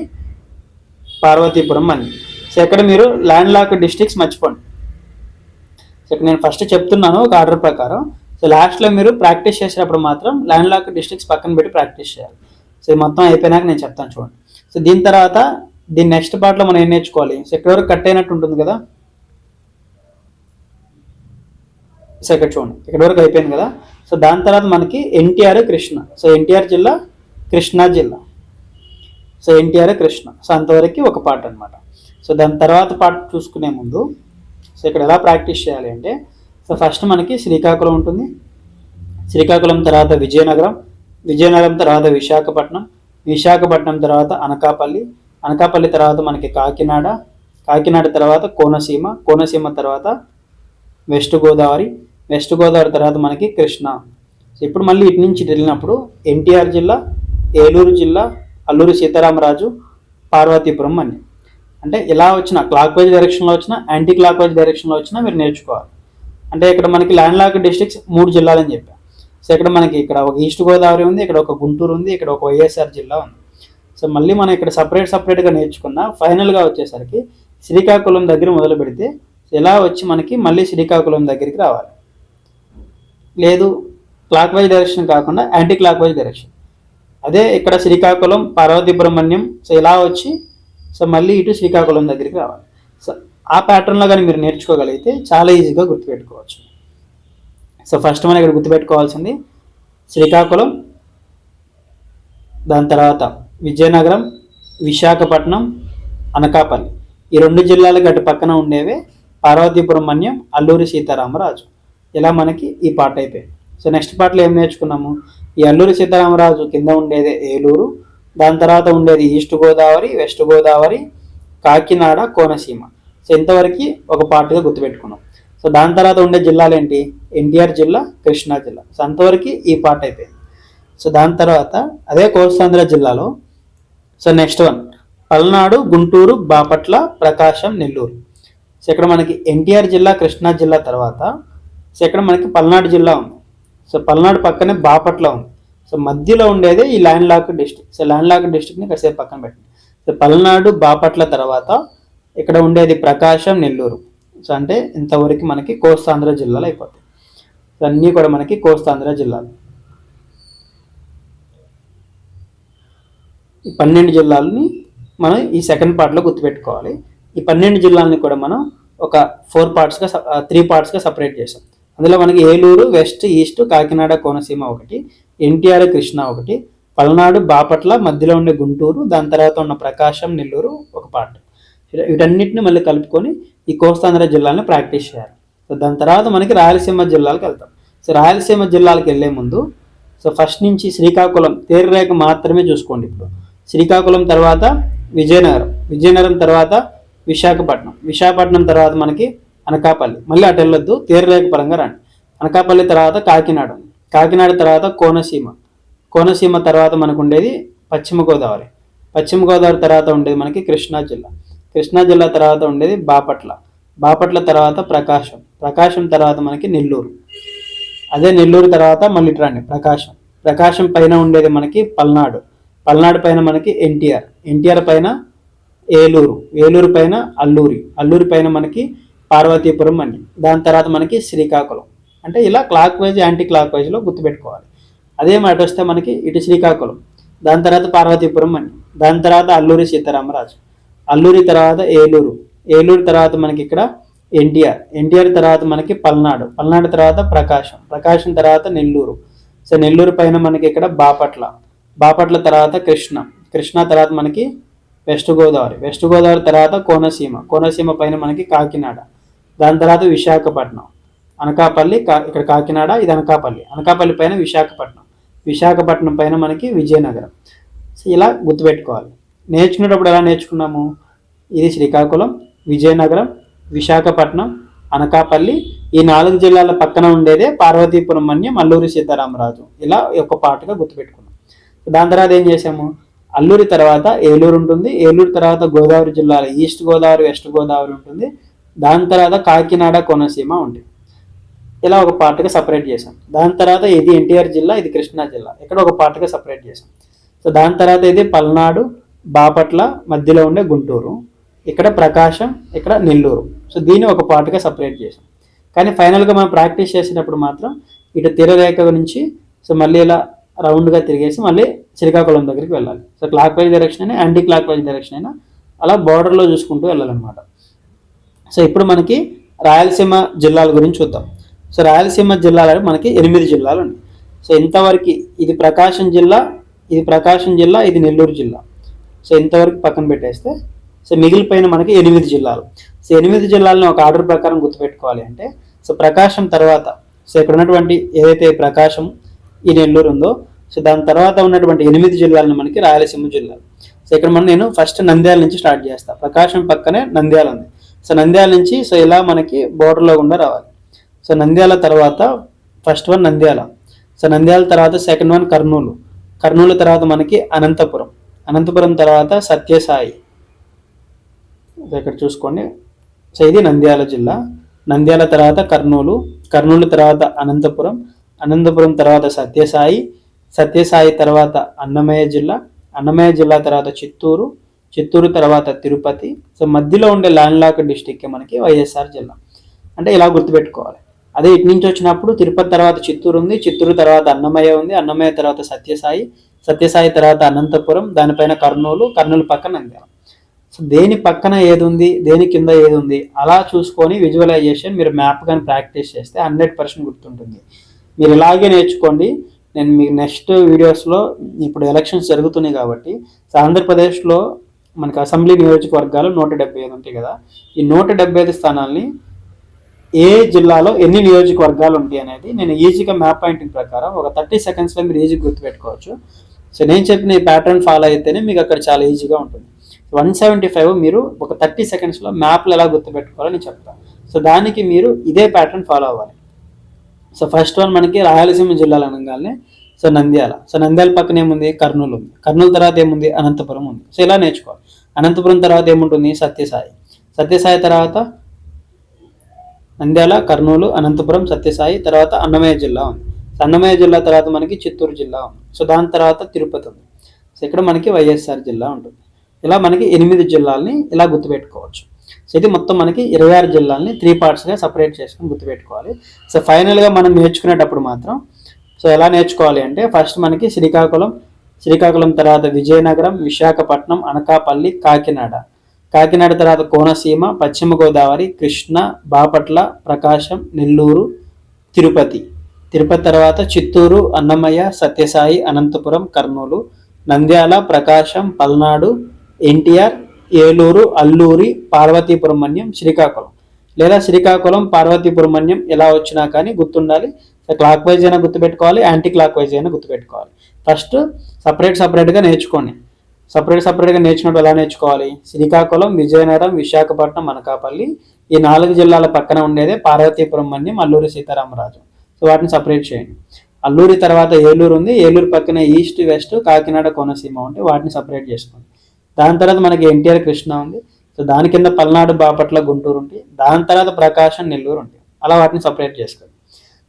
పార్వతీపురం అని. సో ఇక్కడ మీరు ల్యాండ్ లాక్ డిస్ట్రిక్ట్స్ మర్చిపోండి. సో ఇక్కడ నేను ఫస్ట్ చెప్తున్నాను ఒక ఆర్డర్ ప్రకారం. సో లాస్ట్లో మీరు ప్రాక్టీస్ చేసేటప్పుడు మాత్రం ల్యాండ్ లాక్ డిస్ట్రిక్ట్స్ పక్కన పెట్టి ప్రాక్టీస్ చేయాలి. సో మొత్తం అయిపోయినాక నేను చెప్తాను చూడండి. సో దీని తర్వాత దీని నెక్స్ట్ పార్ట్లో మనం ఏం నేర్చుకోవాలి? సో ఇక్కడ వరకు కట్ అయినట్టు ఉంటుంది కదా? సో ఇక్కడ చూడండి. ఇక్కడ వరకు అయిపోయింది కదా? సో దాని తర్వాత మనకి ఎన్టీఆర్ కృష్ణ. సో ఎన్టీఆర్ జిల్లా కృష్ణా జిల్లా. సో ఎన్టీఆర్ కృష్ణ. సో అంతవరకు ఒక పార్ట్ అనమాట సో దాని తర్వాత పార్ట్ చూసుకునే ముందు సో ఇక్కడ ఎలా ప్రాక్టీస్ చేయాలి అంటే సో ఫస్ట్ మనకి శ్రీకాకుళం ఉంటుంది. శ్రీకాకుళం తర్వాత విజయనగరం. విజయనగరం తర్వాత విశాఖపట్నం. విశాఖపట్నం తర్వాత అనకాపల్లి. అనకాపల్లి తర్వాత మనకి కాకినాడ కాకినాడ తర్వాత కోనసీమ కోనసీమ తర్వాత వెస్ట్ గోదావరి వెస్ట్ గోదావరి తర్వాత మనకి కృష్ణా. సో ఇప్పుడు మళ్ళీ ఇటు నుంచి వెళ్ళినప్పుడు ఎన్టీఆర్ జిల్లా ఏలూరు జిల్లా అల్లూరి సీతారామరాజు పార్వతీపురం అని. అంటే ఇలా వచ్చిన క్లాక్ వైజ్ డైరెక్షన్లో వచ్చినా యాంటీ క్లాక్ వైజ్ డైరెక్షన్లో వచ్చినా మీరు నేర్చుకోవాలి. అంటే ఇక్కడ మనకి ల్యాండ్ లాక్ డిస్ట్రిక్ట్స్ మూడు జిల్లాలని చెప్పాం సో ఇక్కడ మనకి ఇక్కడ ఒక ఈస్ట్ గోదావరి ఉంది ఇక్కడ ఒక గుంటూరు ఉంది ఇక్కడ ఒక వైఎస్ఆర్ జిల్లా ఉంది. సో మళ్ళీ మనం ఇక్కడ సపరేట్ సపరేట్గా నేర్చుకున్న ఫైనల్గా వచ్చేసరికి శ్రీకాకుళం దగ్గర మొదలు పెడితే ఇలా వచ్చి మనకి మళ్ళీ శ్రీకాకుళం దగ్గరికి రావాలి. లేదు క్లాక్ వైజ్ డైరెక్షన్ కాకుండా యాంటీ క్లాక్ వైజ్ డైరెక్షన్ అదే ఇక్కడ శ్రీకాకుళం పార్వతీపురమణ్యం సో ఇలా వచ్చి సో మళ్ళీ ఇటు శ్రీకాకుళం దగ్గరికి రావాలి. సో ఆ ప్యాటర్న్లో కానీ మీరు నేర్చుకోగలిగితే చాలా ఈజీగా గుర్తుపెట్టుకోవచ్చు. సో ఫస్ట్ మనం ఇక్కడ గుర్తుపెట్టుకోవాల్సింది శ్రీకాకుళం దాని తర్వాత విజయనగరం విశాఖపట్నం అనకాపల్లి. ఈ రెండు జిల్లాలకు అటు పక్కన ఉండేవే పార్వతీపురం మన్యం అల్లూరి సీతారామరాజు. ఇలా మనకి ఈ పాట అయిపోయింది. సో నెక్స్ట్ పాటలో ఏం నేర్చుకున్నాము? ఈ అల్లూరి సీతారామరాజు కింద ఉండేది ఏలూరు దాని తర్వాత ఉండేది east Godavari west Godavari Kakinada Konaseema. So ఇంతవరకు ఒక పాటగా గుర్తుపెట్టుకున్నాం. సో దాని తర్వాత ఉండే జిల్లాలు ఏంటి? ఎన్టీఆర్ జిల్లా కృష్ణా జిల్లా. సో అంతవరకు ఈ పాట అయిపోయింది. సో దాని తర్వాత అదే కోస్తాంధ్ర జిల్లాలో so next one Palnadu Guntur Bapatla Prakasam Nellore. So ఇక్కడ మనకి ఎన్టీఆర్ జిల్లా కృష్ణా జిల్లా తర్వాత సో ఇక్కడ మనకి పల్నాడు జిల్లా ఉంది. సో పల్నాడు పక్కనే బాపట్ల ఉంది. సో మధ్యలో ఉండేది ఈ land lock district so land lock డిస్ట్రిక్ట్ని కాసేపు పక్కన పెట్టండి. సో పల్నాడు బాపట్ల తర్వాత ఇక్కడ ఉండేది ప్రకాశం నెల్లూరు. సో అంటే ఇంతవరకు మనకి కోస్తాంధ్ర జిల్లాలో అయిపోతాయి. సో అన్నీ కూడా మనకి కోస్తాంధ్ర జిల్లాలు. ఈ పన్నెండు జిల్లాలని మనం ఈ సెకండ్ పార్ట్లో గుర్తుపెట్టుకోవాలి. ఈ పన్నెండు జిల్లాలని కూడా మనం ఒక ఫోర్ పార్ట్స్గా త్రీ పార్ట్స్గా సపరేట్ చేసాం అందులో మనకి ఏలూరు వెస్ట్ ఈస్ట్ కాకినాడ కోనసీమ ఒకటి ఎన్టీఆర్ కృష్ణా ఒకటి పల్నాడు బాపట్ల మధ్యలో ఉండే గుంటూరు దాని తర్వాత ఉన్న ప్రకాశం నెల్లూరు ఒక పార్ట్. వీటన్నిటిని మళ్ళీ కలుపుకొని ఈ కోస్తాంధ్ర జిల్లాని ప్రాక్టీస్ చేయాలి. సో దాని తర్వాత మనకి రాయలసీమ జిల్లాలకు వెళ్తాం. సో రాయలసీమ జిల్లాలకు వెళ్ళే ముందు సో ఫస్ట్ నుంచి శ్రీకాకుళం తేరురేఖ మాత్రమే చూసుకోండి ఇప్పుడు. శ్రీకాకుళం తర్వాత విజయనగరం. విజయనగరం తర్వాత విశాఖపట్నం. విశాఖపట్నం తర్వాత మనకి అనకాపల్లి. మళ్ళీ అటు వెళ్ళొద్దు. తేరురేఖ పరంగా రండి. అనకాపల్లి తర్వాత కాకినాడ. కాకినాడ తర్వాత కోనసీమ. కోనసీమ తర్వాత మనకు ఉండేది పశ్చిమ గోదావరి పశ్చిమ గోదావరి తర్వాత ఉండేది మనకి కృష్ణా జిల్లా. కృష్ణా జిల్లా తర్వాత ఉండేది బాపట్ల. బాపట్ల తర్వాత ప్రకాశం. ప్రకాశం తర్వాత మనకి నెల్లూరు. అదే నెల్లూరు తర్వాత మళ్ళీ రండి. ప్రకాశం. ప్రకాశం పైన ఉండేది మనకి పల్నాడు. పల్నాడు పైన మనకి ఎన్టీఆర్. ఎన్టీఆర్ పైన ఏలూరు. ఏలూరు పైన అల్లూరి. అల్లూరి పైన మనకి పార్వతీపురం అని. దాని తర్వాత మనకి శ్రీకాకుళం. అంటే ఇలా క్లాక్ వైజ్ యాంటీ క్లాక్ వైజ్లో గుర్తుపెట్టుకోవాలి. అదే మాట వస్తే మనకి ఇటు శ్రీకాకుళం దాని తర్వాత పార్వతీపురం అని. దాని తర్వాత అల్లూరి సీతారామరాజు. అల్లూరి తర్వాత ఏలూరు. ఏలూరు తర్వాత మనకి ఇక్కడ ఎన్టీఆర్. ఎన్టీఆర్ తర్వాత మనకి పల్నాడు. పల్నాడు తర్వాత ప్రకాశం. ప్రకాశం తర్వాత నెల్లూరు. సో నెల్లూరు పైన మనకి ఇక్కడ బాపట్ల. బాపట్ల తర్వాత కృష్ణ. కృష్ణ తర్వాత మనకి వెస్ట్ గోదావరి వెస్ట్ గోదావరి తర్వాత కోనసీమ. కోనసీమ పైన మనకి కాకినాడ. దాని తర్వాత విశాఖపట్నం. అనకాపల్లి కా ఇక్కడ కాకినాడ ఇది అనకాపల్లి. అనకాపల్లి పైన విశాఖపట్నం. విశాఖపట్నం పైన మనకి విజయనగరం. సో ఇలా గుర్తుపెట్టుకోవాలి. నేర్చుకునేటప్పుడు ఎలా నేర్చుకున్నాము? ఇది శ్రీకాకుళం విజయనగరం విశాఖపట్నం అనకాపల్లి. ఈ నాలుగు జిల్లాల పక్కన ఉండేదే పార్వతీపురం అన్య మల్లూరి సీతారామరాజు. ఇలా ఒక పాటగా గుర్తుపెట్టుకున్నాం. దాని తర్వాత ఏం చేసాము? అల్లూరి తర్వాత ఏలూరు ఉంటుంది. ఏలూరు తర్వాత గోదావరి జిల్లాలో ఈస్ట్ గోదావరి వెస్ట్ గోదావరి ఉంటుంది. దాని తర్వాత కాకినాడ కోనసీమ ఉంది. ఇలా ఒక పార్ట్గా సపరేట్ చేసాం దాని తర్వాత ఇది ఎన్టీఆర్ జిల్లా ఇది కృష్ణా జిల్లా. ఇక్కడ ఒక పార్ట్గా సపరేట్ చేసాం సో దాని తర్వాత ఇది పల్నాడు బాపట్ల మధ్యలో ఉండే గుంటూరు. ఇక్కడ ప్రకాశం ఇక్కడ నెల్లూరు. సో దీన్ని ఒక పార్ట్గా సపరేట్ చేసాం కానీ ఫైనల్గా మనం ప్రాక్టీస్ చేసినప్పుడు మాత్రం ఇటు తీరరేఖ నుంచి సో మళ్ళీ ఇలా రౌండ్గా తిరిగేసి మళ్ళీ శ్రీకాకుళం దగ్గరికి వెళ్ళాలి. సో క్లాక్ వైజ్ డైరెక్షన్ అయినా యాంటీ క్లాక్ వైజ్ డైరెక్షన్ అయినా అలా బార్డర్లో చూసుకుంటూ వెళ్ళాలన్నమాట. సో ఇప్పుడు మనకి రాయలసీమ జిల్లాల గురించి చూద్దాం. సో రాయలసీమ జిల్లాలు మనకి ఎనిమిది జిల్లాలు ఉన్నాయి. సో ఇంతవరకు ఇది ప్రకాశం జిల్లా ఇది ప్రకాశం జిల్లా ఇది నెల్లూరు జిల్లా. సో ఇంతవరకు పక్కన పెట్టేస్తే సో మిగిలిపోయిన మనకి ఎనిమిది జిల్లాలు. సో ఎనిమిది జిల్లాలను ఒక ఆర్డర్ ప్రకారం గుర్తుపెట్టుకోవాలి అంటే సో ప్రకాశం తర్వాత సో ఇక్కడ ఉన్నటువంటి ఏదైతే ప్రకాశం ఈ నెల్లూరు ఉందో. సో దాని తర్వాత ఉన్నటువంటి ఎనిమిది జిల్లాలను మనకి రాయలసీమ జిల్లా. సో ఇక్కడ మనం నేను ఫస్ట్ నంద్యాల నుంచి స్టార్ట్ చేస్తాను ప్రకాశం పక్కనే నంద్యాల ఉంది. సో నంద్యాల నుంచి సో ఇలా మనకి బోర్డర్లో గుండా రావాలి. సో నంద్యాల తర్వాత first one Nandyal. So Nandyal తర్వాత సెకండ్ వన్ కర్నూలు. కర్నూలు తర్వాత మనకి అనంతపురం. అనంతపురం తర్వాత సత్యసాయి. ఇక్కడ చూసుకోండి. సో ఇది నంద్యాల జిల్లా. నంద్యాల తర్వాత కర్నూలు. కర్నూలు తర్వాత అనంతపురం. అనంతపురం తర్వాత సత్యసాయి సత్యసాయి తర్వాత అన్నమయ్య జిల్లా అన్నమయ్య జిల్లా తర్వాత చిత్తూరు చిత్తూరు తర్వాత తిరుపతి. సో మధ్యలో ఉండే ల్యాండ్ లాక్ డిస్టిక్ మనకి వైఎస్ఆర్ జిల్లా. అంటే ఇలా గుర్తుపెట్టుకోవాలి. అదే ఇటు నుంచి వచ్చినప్పుడు తిరుపతి తర్వాత చిత్తూరు ఉంది చిత్తూరు తర్వాత అన్నమయ్య ఉంది అన్నమయ్య తర్వాత సత్యసాయి సత్యసాయి తర్వాత అనంతపురం దానిపైన కర్నూలు కర్నూలు పక్కన నంద్యాల. సో దేని పక్కన ఏది ఉంది దేని కింద ఏది ఉంది అలా చూసుకొని విజువలైజేషన్ మీరు మ్యాప్ కానీ ప్రాక్టీస్ చేస్తే హండ్రెడ్ పర్సెంట్ గుర్తుంటుంది. మీరు ఇలాగే నేర్చుకోండి. నేను మీకు నెక్స్ట్ వీడియోస్లో ఇప్పుడు ఎలక్షన్స్ జరుగుతున్నాయి కాబట్టి సో ఆంధ్రప్రదేశ్లో మనకి అసెంబ్లీ నియోజకవర్గాలు నూట డెబ్బై ఐదు ఉంటాయి కదా. ఈ నూట డెబ్బై ఐదు స్థానాల్ని ఏ జిల్లాలో ఎన్ని నియోజకవర్గాలు ఉంటాయి అనేది నేను ఈజీగా మ్యాప్ పాయింటింగ్ ప్రకారం ఒక థర్టీ సెకండ్స్లో మీరు ఈజీగా గుర్తుపెట్టుకోవచ్చు. సో నేను చెప్పిన ఈ ప్యాటర్న్ ఫాలో అయితేనే మీకు అక్కడ చాలా ఈజీగా ఉంటుంది. వన్ సెవెంటీ ఫైవ్ మీరు ఒక థర్టీ సెకండ్స్లో మ్యాప్లు ఎలా గుర్తుపెట్టుకోవాలని చెప్తాను. సో దానికి మీరు ఇదే ప్యాటర్న్ ఫాలో అవ్వాలి. సో ఫస్ట్ వన్ మనకి రాయలసీమ జిల్లాలు అనగానే సో నంద్యాల. సో నంద్యాల పక్కన ఏముంది? కర్నూలు ఉంది కర్నూలు తర్వాత ఏముంది? అనంతపురం ఉంది. సో ఇలా నేర్చుకోవాలి. అనంతపురం తర్వాత ఏముంటుంది? సత్యసాయి. సత్యసాయి తర్వాత నంద్యాల కర్నూలు అనంతపురం సత్యసాయి తర్వాత అన్నమయ్య జిల్లా ఉంది. అన్నమయ్య జిల్లా తర్వాత మనకి చిత్తూరు జిల్లా ఉంది. సో దాని తర్వాత తిరుపతి ఉంది. సో ఇక్కడ మనకి వైఎస్ఆర్ జిల్లా ఉంటుంది. ఇలా మనకి ఎనిమిది జిల్లాల్ని ఇలా గుర్తుపెట్టుకోవచ్చు. సో ఇది మొత్తం మనకి ఇరవై ఆరు జిల్లాల్ని త్రీ పార్ట్స్గా సపరేట్ చేసుకుని గుర్తుపెట్టుకోవాలి. సో ఫైనల్గా మనం నేర్చుకునేటప్పుడు మాత్రం సో ఎలా నేర్చుకోవాలి అంటే ఫస్ట్ మనకి శ్రీకాకుళం శ్రీకాకుళం తర్వాత విజయనగరం విశాఖపట్నం అనకాపల్లి కాకినాడ. కాకినాడ తర్వాత కోనసీమ పశ్చిమ గోదావరి కృష్ణ బాపట్ల ప్రకాశం నెల్లూరు తిరుపతి. తిరుపతి తర్వాత చిత్తూరు అన్నమయ్య సత్యసాయి అనంతపురం కర్నూలు నంద్యాల ప్రకాశం పల్నాడు ఎన్టీఆర్ ఏలూరు అల్లూరి పార్వతీపురమణ్యం శ్రీకాకుళం. లేదా శ్రీకాకుళం పార్వతీపురమణ్యం ఎలా వచ్చినా కానీ గుర్తుండాలి. క్లాక్ వైజ్ అయినా గుర్తుపెట్టుకోవాలి యాంటీ క్లాక్ వైజ్ అయినా గుర్తుపెట్టుకోవాలి. ఫస్ట్ సపరేట్ సపరేట్గా నేర్చుకోండి. సపరేట్ సపరేట్గా నేర్చుకున్నప్పుడు ఎలా నేర్చుకోవాలి? శ్రీకాకుళం విజయనగరం విశాఖపట్నం అనకాపల్లి ఈ నాలుగు జిల్లాల పక్కన ఉండేదే పార్వతీపురం మన్యం అల్లూరి సీతారామరాజు. సో వాటిని సపరేట్ చేయండి. అల్లూరి తర్వాత ఏలూరు ఉంది. ఏలూరు పక్కన ఈస్ట్ వెస్ట్ కాకినాడ కోనసీమ ఉంటే వాటిని సపరేట్ చేసుకోండి. దాని తర్వాత మనకి ఎన్టీఆర్ కృష్ణ ఉంది. సో దాని కింద పల్నాడు బాపట్ల గుంటూరు ఉంటాయి దాని తర్వాత ప్రకాశం నెల్లూరు ఉంటాయి అలా వాటిని సపరేట్ చేసుకోండి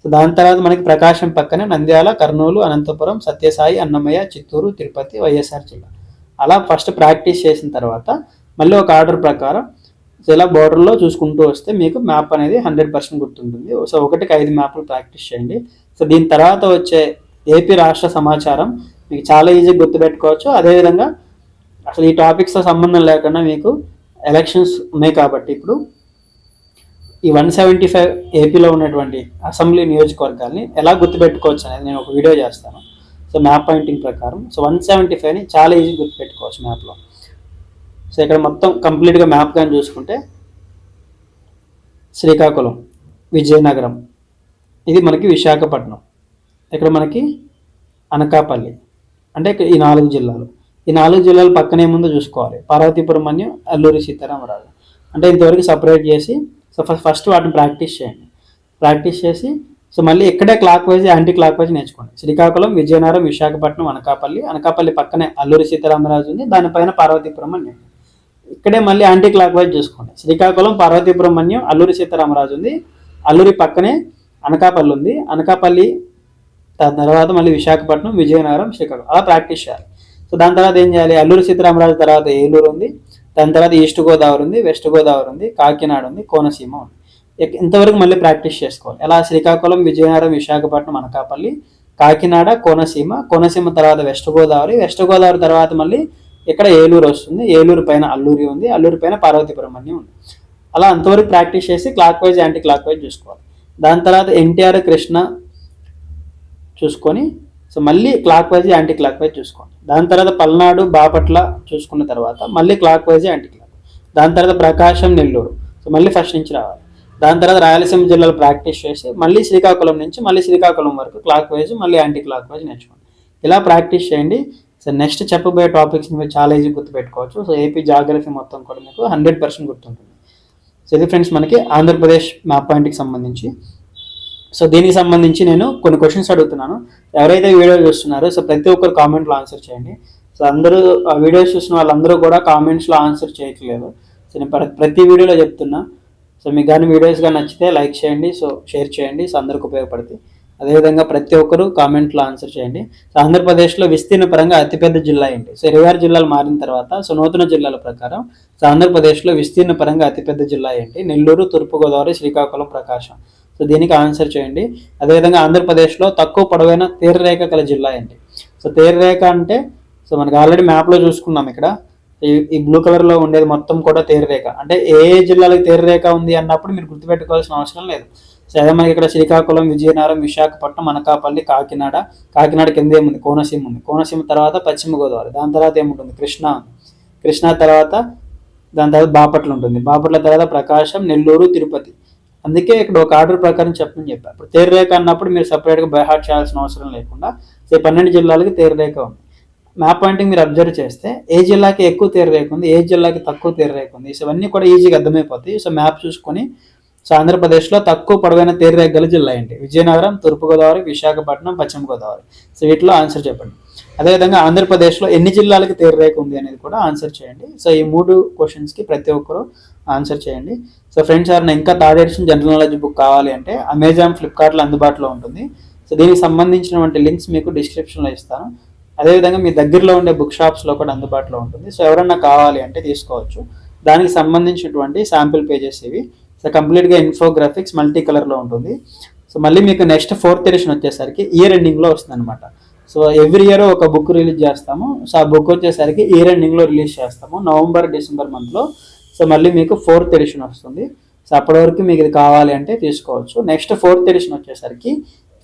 సో దాని తర్వాత మనకి ప్రకాశం పక్కనే నంద్యాల కర్నూలు అనంతపురం సత్యసాయి అన్నమయ్య చిత్తూరు తిరుపతి వైఎస్ఆర్ జిల్లా. అలా ఫస్ట్ ప్రాక్టీస్ చేసిన తర్వాత మళ్ళీ ఒక ఆర్డర్ ప్రకారం ఇలా బోర్డర్లో చూసుకుంటూ వస్తే మీకు మ్యాప్ అనేది హండ్రెడ్ పర్సెంట్ గుర్తుంటుంది. సో ఒకటికి ఐదు మ్యాప్లు ప్రాక్టీస్ చేయండి. సో దీని తర్వాత వచ్చే ఏపీ రాష్ట్ర సమాచారం మీకు చాలా ఈజీగా గుర్తుపెట్టుకోవచ్చు. అదేవిధంగా అసలు ఈ టాపిక్స్తో సంబంధం లేకుండా మీకు ఎలక్షన్స్ ఉన్నాయి కాబట్టి ఇప్పుడు ఈ వన్ సెవెంటీ ఫైవ్ ఏపీలో ఉన్నటువంటి అసెంబ్లీ నియోజకవర్గాల్ని ఎలా గుర్తుపెట్టుకోవచ్చు అనేది నేను ఒక వీడియో చేస్తాను. సో మ్యాప్ పాయింటింగ్ ప్రకారం. సో వన్ సెవెంటీ ఫైవ్ని చాలా ఈజీ గుర్తుపెట్టుకోవచ్చు మ్యాప్లో సో ఇక్కడ మొత్తం కంప్లీట్గా మ్యాప్ కానీ చూసుకుంటే శ్రీకాకుళం విజయనగరం ఇది మనకి విశాఖపట్నం. ఇక్కడ మనకి అనకాపల్లి. అంటే ఈ నాలుగు జిల్లాలు. ఈ నాలుగు జిల్లాలు పక్కనే ముందు చూసుకోవాలి. పార్వతీపురం అల్లూరి సీతారామరాజు. అంటే ఇంతవరకు సపరేట్ చేసి సో ఫస్ట్ ఫస్ట్ వాటిని ప్రాక్టీస్ చేయండి. ప్రాక్టీస్ చేసి సో మళ్ళీ ఇక్కడే clockwise anti clock wise నేర్చుకోండి. శ్రీకాకుళం విజయనగరం విశాఖపట్నం అనకాపల్లి. అనకాపల్లి పక్కనే అల్లూరి సీతారామరాజు ఉంది. దానిపైన పార్వతీపురం అని ఇక్కడే మళ్ళీ యాంటీ క్లాక్ వైజ్ చూసుకోండి. శ్రీకాకుళం పార్వతీపురం మన్యం అల్లూరి సీతారామరాజు ఉంది. అల్లూరి పక్కనే అనకాపల్లి ఉంది. అనకాపల్లి దాని తర్వాత మళ్ళీ విశాఖపట్నం విజయనగరం శ్రీకాకుళం. అలా ప్రాక్టీస్ చేయాలి. సో దాని తర్వాత ఏం చేయాలి? అల్లూరు సీతారామరాజు తర్వాత ఏలూరు ఉంది. దాని తర్వాత ఈస్ట్ గోదావరి ఉంది వెస్ట్ గోదావరి ఉంది కాకినాడ ఉంది కోనసీమ ఉంది. ఇంతవరకు మళ్ళీ ప్రాక్టీస్ చేసుకోవాలి. ఎలా? శ్రీకాకుళం విజయనగరం విశాఖపట్నం అనకాపల్లి కాకినాడ కోనసీమ కోనసీమ తర్వాత వెస్ట్ గోదావరి వెస్ట్ గోదావరి తర్వాత మళ్ళీ ఇక్కడ ఏలూరు వస్తుంది. ఏలూరు పైన అల్లూరి ఉంది అల్లూరి పైన పార్వతీపురం అన్నీ ఉంది. అలా అంతవరకు ప్రాక్టీస్ చేసి clockwise anti clock wise చూసుకోవాలి. దాని తర్వాత ఎన్టీఆర్ కృష్ణ చూసుకొని సో మళ్ళీ clockwise anti clock wise చూసుకోండి. దాని తర్వాత పల్నాడు బాపట్ల చూసుకున్న తర్వాత మళ్ళీ క్లాక్ వైజ్ యాంటీ క్లాక్ దాని తర్వాత ప్రకాశం నెల్లూరు. సో మళ్ళీ ఫస్ట్ నుంచి రావాలి. దాని తర్వాత రాయలసీమ జిల్లాలో ప్రాక్టీస్ చేసి మళ్ళీ శ్రీకాకుళం నుంచి మళ్ళీ శ్రీకాకుళం వరకు క్లాక్ వైజ్ మళ్ళీ యాంటీ క్లాక్ వైజ్ నేర్చుకోండి. ఇలా ప్రాక్టీస్ చేయండి. సో నెక్స్ట్ చెప్పబోయే టాపిక్స్ మీరు చాలా ఈజీ గుర్తుపెట్టుకోవచ్చు. సో ఏపీ జాగ్రఫీ మొత్తం కూడా మీకు హండ్రెడ్ పర్సెంట్ గుర్తుంటుంది. సో ఇది ఫ్రెండ్స్ మనకి ఆంధ్రప్రదేశ్ మ్యాప్ పాయింట్కి సంబంధించి. సో దీనికి సంబంధించి నేను కొన్ని క్వశ్చన్స్ అడుగుతున్నాను. ఎవరైతే వీడియో చూస్తున్నారో సో ప్రతి ఒక్కరు కామెంట్లో ఆన్సర్ చేయండి. సో అందరూ ఆ వీడియోస్ చూసిన వాళ్ళందరూ కూడా కామెంట్స్లో ఆన్సర్ చేయట్లేదు. సో నేను ప్రతి వీడియోలో చెప్తున్నా. సో మీకు కానీ వీడియోస్ కానీ నచ్చితే లైక్ చేయండి సో షేర్ చేయండి సో అందరికి ఉపయోగపడుతుంది. అదేవిధంగా ప్రతి ఒక్కరు కామెంట్లో ఆన్సర్ చేయండి. సో ఆంధ్రప్రదేశ్లో విస్తీర్ణ పరంగా అతిపెద్ద జిల్లా ఏంటి? సో ఇరవై ఆరు జిల్లాలు మారిన తర్వాత సో నూతన జిల్లాల ప్రకారం సో ఆంధ్రప్రదేశ్లో విస్తీర్ణ పరంగా అతిపెద్ద జిల్లా ఏంటి? నెల్లూరు తూర్పుగోదావరి శ్రీకాకుళం ప్రకాశం. సో దీనికి ఆన్సర్ చేయండి. అదేవిధంగా ఆంధ్రప్రదేశ్లో తక్కువ పొడవైన తీరరేఖ గల జిల్లా ఏంటి? సో తీరరేఖ అంటే సో మనకి ఆల్రెడీ మ్యాప్లో చూసుకున్నాం ఇక్కడ. ఈ ఈ బ్లూ కలర్లో ఉండేది మొత్తం కూడా తీరరేఖ. అంటే ఏ జిల్లాలకు తీరరేఖ ఉంది అన్నప్పుడు మీరు గుర్తుపెట్టుకోవాల్సిన అవసరం లేదు. సో అదే మనకి ఇక్కడ శ్రీకాకుళం విజయనగరం విశాఖపట్నం అనకాపల్లి కాకినాడ. కాకినాడ కింద ఏముంది? కోనసీమ ఉంది. కోనసీమ తర్వాత పశ్చిమ గోదావరి. దాని తర్వాత ఏముంటుంది? కృష్ణా కృష్ణా తర్వాత దాని తర్వాత బాపట్ల ఉంటుంది. బాపట్ల తర్వాత ప్రకాశం నెల్లూరు తిరుపతి. అందుకే ఇక్కడ ఒక ఆర్డర్ ప్రకారం చెప్పమని చెప్పారు ఇప్పుడు తేరరేఖ అన్నప్పుడు మీరు సపరేట్గా బైహార్ట్ చేయాల్సిన అవసరం లేకుండా సో పన్నెండు జిల్లాలకి తీరరేఖ ఉంది. మ్యాప్ పాయింటింగ్ మీరు అబ్జర్వ్ చేస్తే ఏ జిల్లాకి ఎక్కువ తీరరేఖ ఉంది ఏ జిల్లాకి తక్కువ తీరరేఖ ఉంది. సో ఇవన్నీ కూడా ఈజీగా అర్థమైపోతాయి. సో మ్యాప్ చూసుకొని సో ఆంధ్రప్రదేశ్లో తక్కువ పొడవైన తీరరేఖ గల జిల్లా ఏంటి? విజయనగరం తూర్పుగోదావరి విశాఖపట్నం పశ్చిమ గోదావరి సో వీటిలో ఆన్సర్ చెప్పండి. అదేవిధంగా ఆంధ్రప్రదేశ్లో ఎన్ని జిల్లాలకు తీరరేఖ ఉంది అనేది కూడా ఆన్సర్ చేయండి. సో ఈ మూడు క్వశ్చన్స్కి ప్రతి ఒక్కరు ఆన్సర్ చేయండి. సో ఫ్రెండ్స్ ఎవరైనా ఇంకా third edition general knowledge book కావాలి అంటే అమెజాన్ ఫ్లిప్కార్ట్లో అందుబాటులో ఉంటుంది. సో దీనికి సంబంధించినటువంటి లింక్స్ మీకు డిస్క్రిప్షన్లో ఇస్తాను. అదేవిధంగా మీ దగ్గరలో ఉండే బుక్ షాప్స్లో కూడా అందుబాటులో ఉంటుంది. సో ఎవరైనా కావాలి అంటే తీసుకోవచ్చు. దానికి సంబంధించినటువంటి శాంపిల్ పేజెస్ ఇవి. సో కంప్లీట్గా ఇన్ఫోగ్రాఫిక్స్ మల్టీ కలర్లో ఉంటుంది. సో మళ్ళీ మీకు నెక్స్ట్ ఫోర్త్ ఎడిషన్ వచ్చేసరికి ఇయర్ ఎండింగ్లో వస్తుంది అనమాట సో ఎవ్రీ ఇయర్ ఒక బుక్ రిలీజ్ చేస్తాము. సో ఆ బుక్ వచ్చేసరికి ఇయర్ ఎండింగ్లో రిలీజ్ చేస్తాము. నవంబర్ డిసెంబర్ మంత్లో. సో మళ్ళీ మీకు ఫోర్త్ ఎడిషన్ వస్తుంది. సో అప్పటి వరకు మీకు ఇది కావాలి అంటే తీసుకోవచ్చు. నెక్స్ట్ ఫోర్త్ ఎడిషన్ వచ్చేసరికి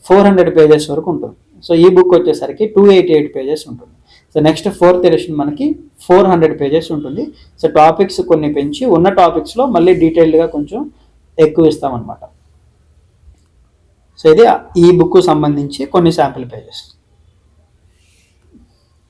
ఫోర్ హండ్రెడ్ పేజెస్ వరకు ఉంటుంది. సో ఈ బుక్ వచ్చేసరికి టూ ఎయిటీ ఎయిట్ పేజెస్ ఉంటుంది. సో నెక్స్ట్ ఫోర్త్ ఎడిషన్ మనకి ఫోర్ హండ్రెడ్ పేజెస్ ఉంటుంది. సో టాపిక్స్ కొన్ని పెంచి ఉన్న టాపిక్స్లో మళ్ళీ డీటెయిల్డ్గా కొంచెం ఎక్కువ ఇస్తామన్నమాట. సో ఇది ఈ బుక్ సంబంధించి కొన్ని sample pages.